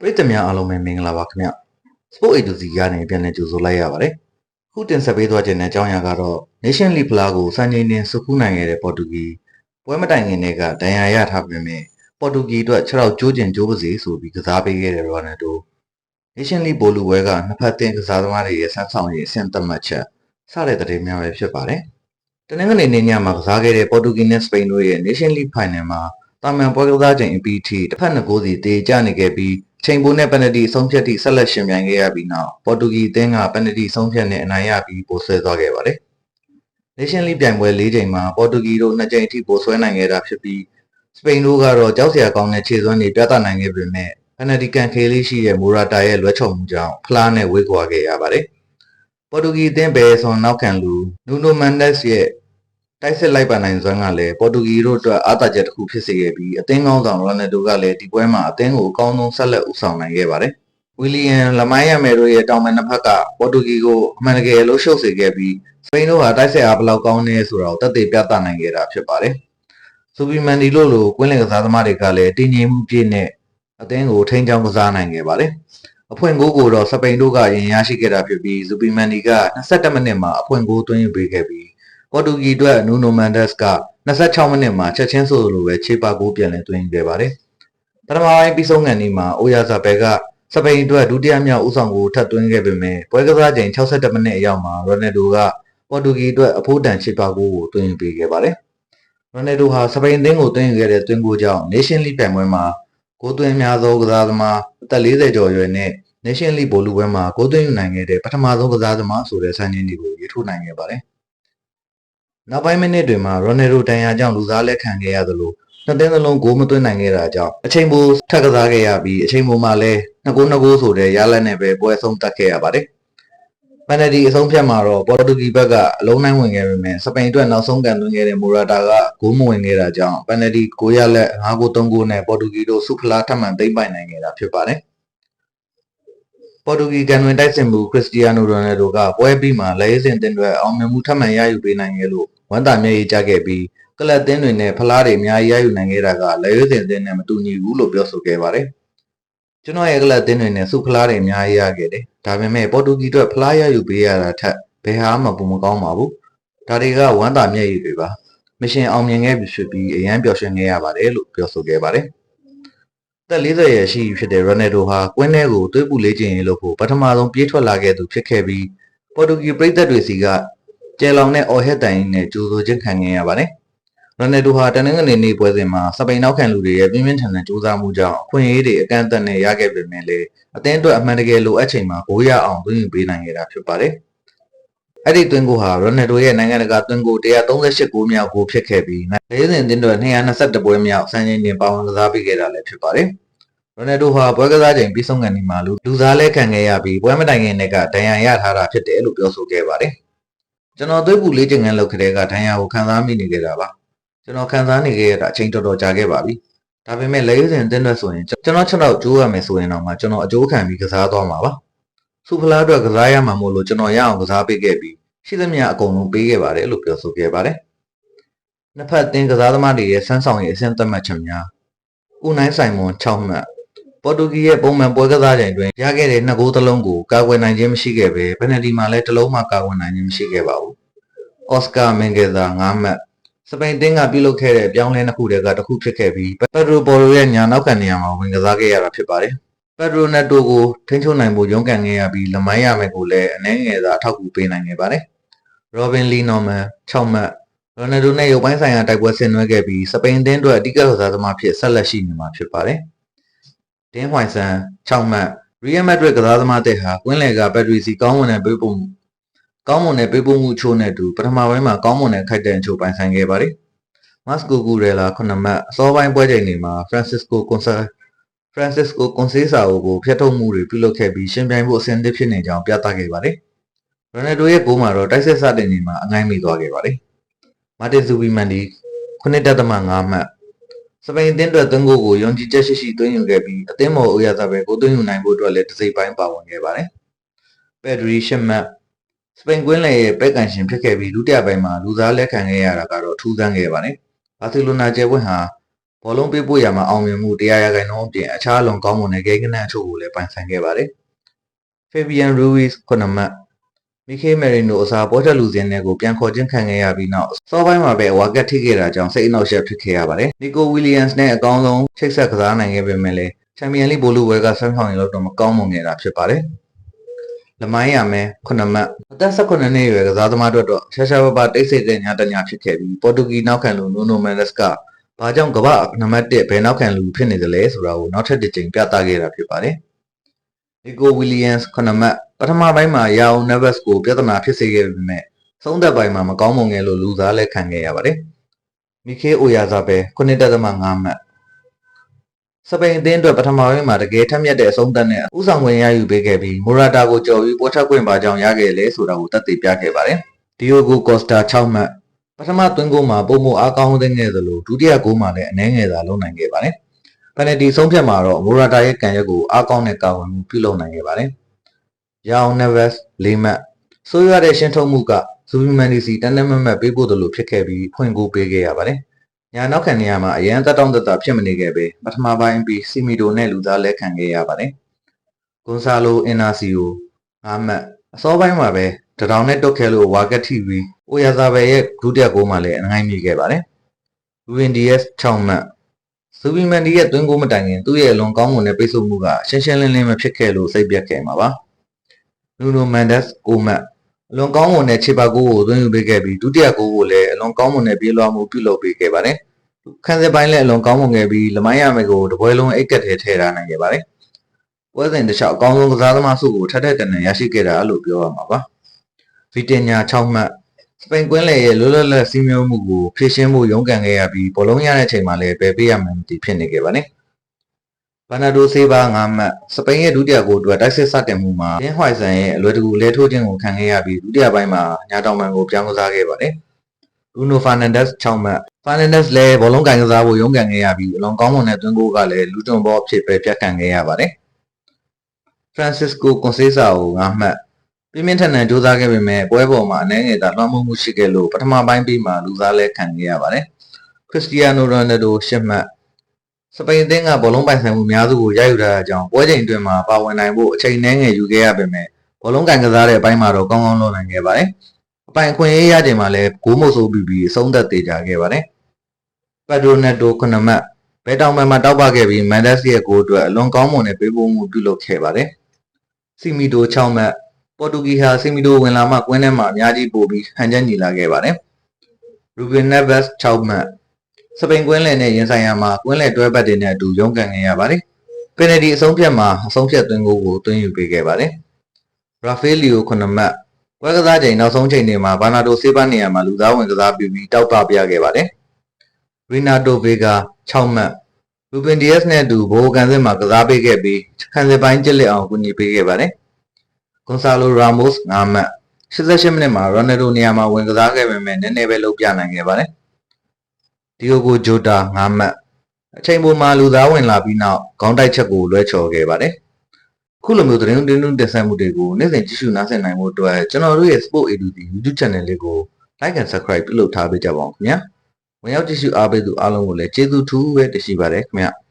ပရိသတ်များအားလုံးပဲမင်္ဂလာပါခင်ဗျ Sport A to Z ကနေပြန်လည်ကြိုဆိုလိုက်ရပါတယ်ခုတင်ဆက်ပေးသွားခြင်းတဲ့အကြောင်းအရာကတော့ Nation League ဖလားကိုစံချိန်တင်စုခုနိုင်ခဲ့တဲ့ပေါ်တူဂီပွဲမတိုင်ခင်တည်းကဒဏ်ရာရထားပေမဲ့ပေါ်တူဂီအတွက်ခြေထောက်ကျိုးကျင်ကျိုးပါစေဆိုပြီးကစားပေးခဲ့တဲ့ရိုနယ်ဒို Nation League ဘောလူပွဲကနှစ်ဖက်တင်ကစားသမားတွေရဲ့ဆန်းဆောင်ရေးအဆင့်သတ်မှတ်ချက်စတဲ့သတင်းများပဲဖြစ်ပါတယ်တနင်္ဂနွေနေ့ညမှာကစားခဲ့တဲ့ပေါ်တူဂီနဲ့စပိန်တို့ရဲ့ Nation League Final မှာ တာမန်ပွဲကစားချိန်အပြီးထိတစ်ဖက်နှစ်ဂိုးစီတေကျနေခဲ့ပြီးချိန်ပိုးနဲ့ပက်နတီအဆုံးဖြတ်သည့်ဆက်လက်ရှင်ပြိုင်ခဲ့ရပြီးနောက်ပေါ်တူဂီအသင်းကပက်နတီအဆုံးဖြတ်နဲ့အနိုင်ရပြီးပိုဆွဲသွားခဲ့ပါတယ်။ Nation League ပြိုင်ပွဲ၄ချိန်မှာပေါ်တူဂီတို့နှစ်ချိန်အထိပိုဆွဲနိုင်ခဲ့တာဖြစ်ပြီးစပိန်တို့ကတော့ကြောက်စရာကောင်းတဲ့ခြေစွမ်းတွေပြသနိုင်ခဲ့ပေမဲ့ပက်နတီကန်ခေးလေးရှိတဲ့မိုရာတာရဲ့လွှဲချော်မှုကြောင့်ဖလားနဲ့ဝေးကွာခဲ့ရပါတယ်။ပေါ်တူဂီအသင်းဘယ်ဆွန်နောက်ခံလူနူနိုမန်ဒက်စ်ရဲ့ တိုက်စစ်လိုက်ပါနိုင်စွမ်းကလည်းပေါ်တူဂီတို့အတွက်အားသာချက်တစ်ခုဖြစ်စေခဲ့ပြီးအသင်းကောင်းဆောင်ရိုနယ်ဒိုကလည်းဒီပွဲမှာအသင်းကိုအကောင်းဆုံးဆက်လက်ဦးဆောင်နိုင်ခဲ့ပါတယ်။ဝီလီယံလမိုင်းယမယ်တို့ရဲ့တောင်ပန်နှစ်ဖက်ကပေါ်တူဂီကိုအမှန်တကယ်လို့ရှုပ်စေခဲ့ပြီးစပိန်တို့ဟာတိုက်စစ်အားဘယ်လောက်ကောင်းနေဆိုတာကိုတက်သေးပြသနိုင်ခဲ့တာဖြစ်ပါတယ်။စူပီမန်ဒီလို့လိုကွင်းလင်ကစားသမားတွေကလည်းတည်ငြိမ်မှုပြည့်နဲ့အသင်းကိုထိန်းချောင်းကစားနိုင်ခဲ့ပါတယ်။အဖွင့်ဂိုးကိုတော့စပိန်တို့ကရင်ရရှိခဲ့တာဖြစ်ပြီးဇူပီမန်ဒီက22မိနစ်မှာအဖွင့်ဂိုးသွင်းယူပေးခဲ့ပြီး ပေါ်တူဂီအတွက်နူနိုမန်ဒက်စ်က26မိနစ်မှာချက်ချင်းဆိုလိုပဲခြေပါဂိုးပြန်လည်သွင်းယူခဲ့ပါတယ်။ပထမပိုင်းပြီးဆုံးကန်ဒီမှာအိုယာဇာဘဲကစပိန်အတွက်ဒုတိယမြောက်ဦးဆောင်ကိုထပ်သွင်းခဲ့ပေမဲ့ပွဲကစားချိန်62မိနစ်အရောက်မှာရိုနယ်ဒိုကပေါ်တူဂီအတွက်အဖိုးတန်ခြေပါဂိုးကိုသွင်းယူပေးခဲ့ပါတယ်။ရိုနယ်ဒိုဟာစပိန်အသင်းကိုသွင်းယူခဲ့တဲ့သွင်းဂိုးကြောင့် Nation League ပြိုင်ပွဲမှာဂိုးသွင်းများသောကစားသမားအသက်40ကျော်အရွယ်နဲ့ Nation League ဘောလုံးပွဲမှာဂိုးသွင်းယူနိုင်ခဲ့တဲ့ပထမဆုံးကစားသမားဆိုတဲ့စံချိန်တွေကိုရေးထိုးနိုင်ခဲ့ပါတယ်။ နောက်ပိုင်းမိနစ်တွေမှာရိုနယ်ဒိုတန်ရာကြောင့်လူစားလက်ခံခဲ့ရသလိုနှစ်သင်းစလုံးဂိုးမသွင်းနိုင်ခဲ့တာကြောင့်အချိန်ပိုထပ်ကစားခဲ့ရပြီးအချိန်ပိုမှာလည်းနှစ်ဂိုးနှစ်ဂိုးဆိုတဲ့ရလဒ်နဲ့ပဲပွဲဆုံးသတ်ခဲ့ရပါတယ်။ပန်နတီအဆုံးဖြတ်မှာတော့ပေါ်တူဂီဘက်ကအလုံးနိုင်ဝင်ခဲ့ပေမဲ့စပိန်အတွက်နောက်ဆုံးကန်သွင်းခဲ့တဲ့မိုရာတာကဂိုးမဝင်ခဲ့တာကြောင့်ပန်နတီ9ရလက်5ဂိုး3ဂိုးနဲ့ပေါ်တူဂီတို့ဆုဖလားထပ်မံသိမ်းပိုင်နိုင်ခဲ့တာဖြစ်ပါတယ်။ ပေါ်တူဂီကန်ဝင်တိုက်စစ်မှုခရစ္စတီယာနိုရိုနယ်ဒိုကပွဲပြီးမှလက်ရေးစင်တင်တွေအောင်မြင်မှုထပ်မံရယူပေးနိုင်ခဲ့လို့ဝန်တာမျက်ရည်ကျခဲ့ပြီးကလပ်သင်းတွေနဲ့ဖလားတွေအများကြီးရယူနိုင်ခဲ့တာကလက်ရွေးစင်သင်းနဲ့မတူညီဘူးလို့ပြောဆိုခဲ့ပါတယ်။ကျွန်တော်ရဲ့ကလပ်သင်းတွေနဲ့စုဖလားတွေအများကြီးရခဲ့တယ်။ဒါပေမဲ့ပေါ်တူဂီအတွက်ဖလားရယူပေးရတာထက်ဘယ်ဟာမှပုံမကောင်းပါဘူး။ဒါတွေကဝမ်းသာမျက်ရည်တွေပါ။မရှင်အောင်မြင်ခဲ့ပြီဖြစ်ပြီးအရန်ပျော်ရွှင်ခဲ့ရပါတယ်လို့ပြောဆိုခဲ့ပါတယ်။ သက်40ရဲ့ရှိဖြစ်တဲ့ရိုနယ်ဒိုဟာကွင်းထဲကိုသွေးပူလေးခြင်းရေးလို့ဖို့ပထမဆုံးပြေးထွက်လာခဲ့သူဖြစ်ခဲ့ပြီးပေါ်တူဂီပြည်သက်တွေစီကကျဲလောင်တဲ့အော်ဟက်တိုင်နဲ့ကြိုးစိုးခြင်းခံခဲ့ရပါတယ်။ရိုနယ်ဒိုဟာတနင်္ဂနွေနေ့ပွဲစဉ်မှာစပိန်နောက်ခံလူတွေရဲ့ပြင်းပြင်းထန်ထန်ကြိုးစားမှုကြောင့်အခွင့်အရေးတွေအကန့်အသတ်နဲ့ရခဲ့ပေမဲ့လည်းအသင်းအတွက်အမှန်တကယ်လိုအပ်ချိန်မှာဂိုးရအောင်သွင်းယူပေးနိုင်ခဲ့တာဖြစ်ပါတယ်။ အဲ့ဒီသွင်းကိုဟာရိုနယ်ဒိုရဲ့နိုင်ငံတကာသွင်းကို138ဂိုးမြောက်ဂိုးဖြစ်ခဲ့ပြီးလေးစဉ်တင်းတွေ221ပွဲမြောက်စံချိန်တင်ပါဝင်ကစားပေးခဲ့တာလည်းဖြစ်ပါတယ်။ရိုနယ်ဒိုဟာပွဲကစားချိန်ပြီးဆုံးကန်ဒီမှာလူလူစားလဲခံခဲ့ရပြီးပွဲမတိုင်ခင်တည်းကဒဏ်ရာရထားတာဖြစ်တယ်လို့ပြောဆိုခဲ့ပါတယ်။ကျွန်တော်သွေးပူလေးချိန်ငန်းလုပ်ခဲ့တဲ့ကဒဏ်ရာကိုခံစားမိနေခဲ့တာပါ။ကျွန်တော်ခံစားနေခဲ့ရတာအချိန်တော်တော်ကြာခဲ့ပါပြီ။ဒါပေမဲ့လက်ရွေးစင်တင်းတဲ့ဆိုရင်ကျွန်တော်ချက်တော့ကြိုးရမယ်ဆိုရင်တော့မှကျွန်တော်အကျိုးခံပြီးကစားသွားမှာပါ။စူဖလားအတွက်ကစားရမှာမို့လို့ကျွန်တော်ရအောင်ကစားပေးခဲ့ပြီး ရှိသမျှအကုန်လုံးပေးခဲ့ပါတယ်လို့ပြောဆိုခဲ့ပါတယ်။နှစ်ဖက်တင်းကစားသမားတွေရဲ့ဆန်းဆောင်ရေးအဆင့်သတ်မှတ်ချက်များဦးနိုင်ဆိုင်မွန်6မှတ်ပေါ်တူဂီရဲ့ပုံမှန်ပွဲကစားချိန်တွင်ရခဲ့တဲ့နှစ်ဂိုးသလုံးကိုကာကွယ်နိုင်ခြင်းမရှိခဲ့ပဲပယ်နယ်တီမှာလည်းတစ်လုံးမှကာကွယ်နိုင်ခြင်းမရှိခဲ့ပါဘူး။အော်စကာမင်ဂေသာ9မှတ်စပိန်တင်းကပြုလုပ်ခဲ့တဲ့ပြောင်းလဲနှစ်ခုတည်းကတစ်ခုဖြစ်ခဲ့ပြီးပက်ဒရိုပေါ်ရိုရဲ့ညာနောက်ကန်နေရာမှာဝင်ကစားခဲ့ရတာဖြစ်ပါတယ်။ပက်ဒရိုနက်တိုကိုထိန်းချုပ်နိုင်ဖို့ရုန်းကန်ခဲ့ရပြီးလမိုင်းရမယ်ကိုလည်းအနှဲငယ်သာအထောက်အကူပေးနိုင်ခဲ့ပါတယ်။ ရောဘင်လီနော်မန်6မှတ်ရိုနယ်ဒိုနဲ့ရုပ်ပိုင်းဆိုင်ရာတိုက်ပွဲဆင်နွှဲခဲ့ပြီးစပိန်အသင်းအတွက်အဓိကကစားသမားဖြစ်ဆက်လက်ရှိနေမှာဖြစ်ပါတယ်။ဒင်းဟွိုင်ဆန်6မှတ်ရီယယ်မက်ဒရစ်ကစားသမားတဲ့ဟာကွင်းလယ်ကဘက်ထရီစီကောင်းမွန်တဲ့ပေးပုံကောင်းမွန်တဲ့ပေးပုံမှုချိုးနဲ့တူပထမပိုင်းမှာကောင်းမွန်တဲ့ခိုက်တဲ့အချို့ပိုင်ဆိုင်ခဲ့ပါတယ်။မတ်ကိုကူရဲလာ9မှတ်အစောပိုင်းပွဲချိန်တွေမှာဖရန်စစ်ကိုကွန်ဆာဖရန်စစ်ကိုကွန်ဆေးဆာကိုဖျက်ထုတ်မှုတွေပြုလုပ်ခဲ့ပြီးရှင်ပြိုင်ဖို့အဆင်သင့်ဖြစ်နေကြောင်းပြသခဲ့ပါတယ်။ ရိုနယ်ဒိုရဲ့ဂိုးမှာတော့တိုက်စစ်စတင်နေမှာအငိုင်းမိသွားခဲ့ပါတယ်။မာတင်ဇူဘီမန်ဒီ9.5မှတ်စပိန်အသင်းအတွက်သွင်းဂိုးကိုယုံကြည်ချက်ရှိရှိသွင်းယူခဲ့ပြီးအသင်းမော်အိုယာဇာပဲကိုသွင်းယူနိုင်ဖို့အတွက်လည်းတစိမ့်ပိုင်းပါဝင်ခဲ့ပါတယ်။ပက်ဒရီရှစ်မှတ်စပိန်ကွင်းလယ်ရဲ့ပဲ့ကန်ရှင်ဖြစ်ခဲ့ပြီးဒုတိယပိုင်းမှာလူစားလက်ခံခဲ့ရတာကတော့ထူးဆန်းခဲ့ပါတယ်။ဘာစီလိုနာကျဲပွဲဟာဘောလုံးပေးပို့ရမှာအောင်မြင်မှုတရားရဂိုင်နှုန်းအပြင်အခြားအလွန်ကောင်းမွန်တဲ့ဂိမ်းကနန်းအချို့ကိုလည်းပိုင်ဆိုင်ခဲ့ပါတယ်။ Fabian Ruiz ခုနမှတ် မီခေမယ်ရီနိုအစားပေါ်တက်လူစင်းတွေကိုပြန်ခေါ်ခြင်းခံခဲ့ရပြီးနောက်စောပိုင်းမှာပဲဝါကတ်ထိခဲ့တာကြောင့်စိတ်အနှောက်အယှက်ဖြစ်ခဲ့ရပါတယ်။နီကိုဝီလီယမ်စ်နဲ့အကောင်းဆုံးချိတ်ဆက်ကစားနိုင်ခဲ့ပေမဲ့လည်းချန်ပီယံလိဘိုလူဝဲကဆန်းဆောင်ရင်လို့တော့မကောင်းမွန်ခဲ့တာဖြစ်ပါတယ်။လမိုင်းရမယ်ခုနမှတ်အသက်18နှစ်အရွယ်ကစားသမားတို့တော့ရှာရှာပါပါတိတ်ဆိတ်တဲ့ညာတညာဖြစ်ခဲ့ပြီးပေါ်တူဂီနောက်ခံလူနိုနိုမန်ဒက်စ်ကဘာကြောင့်ကမ္ဘာနံပါတ်1ဘယ်နောက်ခံလူဖြစ်နေသလဲဆိုတာကိုနောက်ထပ်တစ်ကြိမ်ပြသခဲ့တာဖြစ်ပါတယ်။နီကိုဝီလီယမ်စ်ခုနမှတ် ပထမပိုင်းမှာယာအိုနက်ဗက်စ်ကိုပြဿနာဖြစ်စေခဲ့ပေမဲ့သုံးသက်ပိုင်းမှာမကောင်းမွန်ခဲ့လို့လူစားလက်ခံခဲ့ရပါတယ်။မီခေအိုယာဇာဘဲ9.5မှတ်စပိန်အသင်းအတွက်ပထမပိုင်းမှာတကယ်ထက်မြက်တဲ့အဆုံးသက်နဲ့ဥဆောင်ဝင်ရယူပေးခဲ့ပြီးမိုရာတာကိုကြော်ပြီးပေါ်ထွက်ခွင့်ပါကြောင်းရခဲ့လေဆိုတာကိုသက်သေပြခဲ့ပါတယ်။ဒီယိုဂိုကော့စတာ6မှတ်ပထမသွင်းဂိုးမှာပုံမအားကောင်းတဲ့ငယ်သလိုဒုတိယဂိုးမှာလည်းအနည်းငယ်သာလုံးနိုင်ခဲ့ပါတယ်။ပယ်နယ်တီဆုံးဖြတ်မှာတော့မိုရာတာရဲ့ကံရက်ကိုအားကောင်းတဲ့ကာဝယ်မှုပြုလုပ်နိုင်ခဲ့ပါတယ်။ ယာအောင်နက်ဗက်စ်၄မှတ်ဆိုးရွားတဲ့ရှင်းထုတ်မှုကဇူဘီမန်ဒီစီတန်တမတ်မတ်ပေးဖို့တို့လိုဖြစ်ခဲ့ပြီးဖွင့်ကိုပေးခဲ့ရပါတယ်။ညာနောက်ခံနေရာမှာအရန်တက်တောင့်တက်တာဖြစ်မနေခဲ့ပဲပထမပိုင်းပြီးစီမီတိုနဲ့လူသားလက်ခံခဲ့ရပါတယ်။ဂွန်ဆာလိုအင်နာစီယို၅မှတ်အစောပိုင်းမှာပဲတထောင်နဲ့တုတ်ခဲလို့ဝါကက်တီဗီအိုယာဇာဘယ်ရဲ့ဒုတိယဂိုးမှာလည်းအနိုင်မိခဲ့ပါတယ်။လူဝင်ဒီယက်6မှတ်ဇူဘီမန်ဒီရဲ့သွင်းဂိုးမတိုင်ခင်သူ့ရဲ့အလွန်ကောင်းမွန်တဲ့ပိတ်ဆို့မှုကရှင်းရှင်းလင်းလင်းမဖြစ်ခဲ့လို့စိတ်ပြတ်ခဲ့မှာပါ။ နူနိုမန်ဒက်စ်9မှတ်အလွန်ကောင်းမွန်တဲ့ခြေပါကိုကိုသွင်းယူပေးခဲ့ပြီးဒုတိယဂိုးကိုလည်းအလွန်ကောင်းမွန်တဲ့ပြေးလွှားမှုပြုလုပ်ပေးခဲ့ပါတယ်။ခန်းစစ်ပိုင်းလည်းအလွန်ကောင်းမွန်ခဲ့ပြီးလမိုင်းရမယ်ကိုတပွဲလုံးအိတ်ကက်ထဲထည့်ထားနိုင်ခဲ့ပါတယ်။ပွဲစဉ်တစ်လျှောက်အကောင်းဆုံးကစားသမားစုကိုထပ်ထပ်တန်တန်ရရှိခဲ့တာလို့ပြောရမှာပါ။ဗီတင်ညာ6မှတ်စပိန်ကွင်းလေရဲ့လွတ်လပ်လပ်စီးမျိုးမှုကိုဖြည့်ရှင်းဖို့ရုန်းကန်ခဲ့ရပြီးဘောလုံးရတဲ့အချိန်မှာလည်းပယ်ပေးရမှန်းမသိဖြစ်နေခဲ့ပါတယ်။ ဘနာဒိုဆေးဘာ9မှတ်စပိန်ရဲ့ဒုတိယဂိုးအတွက်တိုက်စစ်စတင်မှုမှာဒင်းဟွိုင်ဆန်ရဲ့အလွယ်တကူလဲထိုးခြင်းကိုခံခဲ့ရပြီးဒုတိယပိုင်းမှာညာတောင်ပန်ကိုပြောင်းကစားခဲ့ပါတယ်။ Bruno Fernandes 6မှတ် Fernandes လည်းဘောလုံးကင်ကစားဖို့ရုန်းကန်ခဲ့ရပြီးအလွန်ကောင်းမွန်တဲ့သွင်းဂိုးကလည်းလူတွန်ဘောအဖြစ်ပဲပြတ်ခံခဲ့ရပါတယ်။ Francisco Conceição 9မှတ်ပြင်းပြင်းထန်ထန်ကြိုးစားခဲ့ပေမဲ့ပွဲပေါ်မှာအနည်းငယ်သာလွှမ်းမိုးမှုရှိခဲ့လို့ပထမပိုင်းပြီးမှလူစားလဲခံခဲ့ရပါတယ်။ Cristiano Ronaldo 10မှတ် စပိန်အသင်းကဘောလုံးပိုင်ဆိုင်မှုအများစုကိုရယူထားတဲ့အကြောင်းပွဲချိန်အတွင်းမှာပါဝင်နိုင်ဖို့အချိန်နှဲငယ်ယူခဲ့ရပေမဲ့ဘောလုံးကန်ကစားတဲ့အပိုင်းမှာတော့ကောင်းကောင်းလုပ်နိုင်ခဲ့ပါတယ်။အပိုင်အခွင့်အရေးရချိန်မှာလည်းဂိုးမဆိုးပြီးပြီးအဆုံးသက်သေးကြခဲ့ပါတယ်။ Pedro Neto 9မှတ်ဘဲတောင်ပံမှာတောက်ပခဲ့ပြီးမန်ဒက်စ်ရဲ့ဂိုးအတွက်အလွန်ကောင်းမွန်တဲ့ပေးပို့မှုပြုလုပ်ခဲ့ပါတယ်။စီမီတို6မှတ်ပေါ်တူဂီဟာစီမီတိုဝင်လာမှကွင်းထဲမှာအများကြီးပို့ပြီးဟန်ချက်ညီလာခဲ့ပါတယ်။ Ruben Neves 6မှတ် စပိန်ကွင်းလယ်နဲ့ရင်ဆိုင်ရမှာကွင်းလယ်တွဲပတ်တွေနဲ့အတူရုန်းကန်ခဲ့ရပါတယ်။ပယ်နယ်တီအဆုံးဖြတ်မှာအဆုံးဖြတ်သွင်းဂိုးကိုသွင်းယူပေးခဲ့ပါတယ်။ Rafaelio 9မှတ်ပွဲကစားချိန်နောက်ဆုံးချိန်တွေမှာဘာနာဒိုဆေးပါနေရာမှာလူသားဝင်ကစားပြီးပြီးတောက်ပပြခဲ့ပါတယ်။ Renato Vega 6မှတ် Ruben Dias နဲ့အတူဘိုးကန်စစ်မှာကစားပေးခဲ့ပြီးခံစစ်ပိုင်းကျစ်လက်အောင်ကူညီပေးခဲ့ပါတယ်။ Gonzalo Ramos 9မှတ်88မိနစ်မှာ Ronaldo နေရာမှာဝင်ကစားခဲ့ပေမဲ့နည်းနည်းပဲလုပ်ပြနိုင်ခဲ့ပါတယ်။ Diogo Jota 9မှတ်အချိန်ပေါ်မှာလူသားဝင်လာပြီးနောက်ခေါင်းတိုက်ချက်ကိုလွှဲချော်ခဲ့ပါတယ်။ခုလိုမျိုးသတင်းတင်းတင်းတင်ဆက်မှုတွေကိုနေ့စဉ်ကြည့်ရှုနားဆင်နိုင်ဖို့အတွက်ကျွန်တော်တို့ရဲ့ Sport Agency YouTube Channel လေးကို Like and Subscribe ပြုလုပ်ထားပေးကြပါဦးခင်ဗျာ။ဝင်ရောက်ကြည့်ရှုအားပေးသူအားလုံးကိုလည်းကျေးဇူးထူးပဲတင်ရှိပါတယ်ခင်ဗျာ။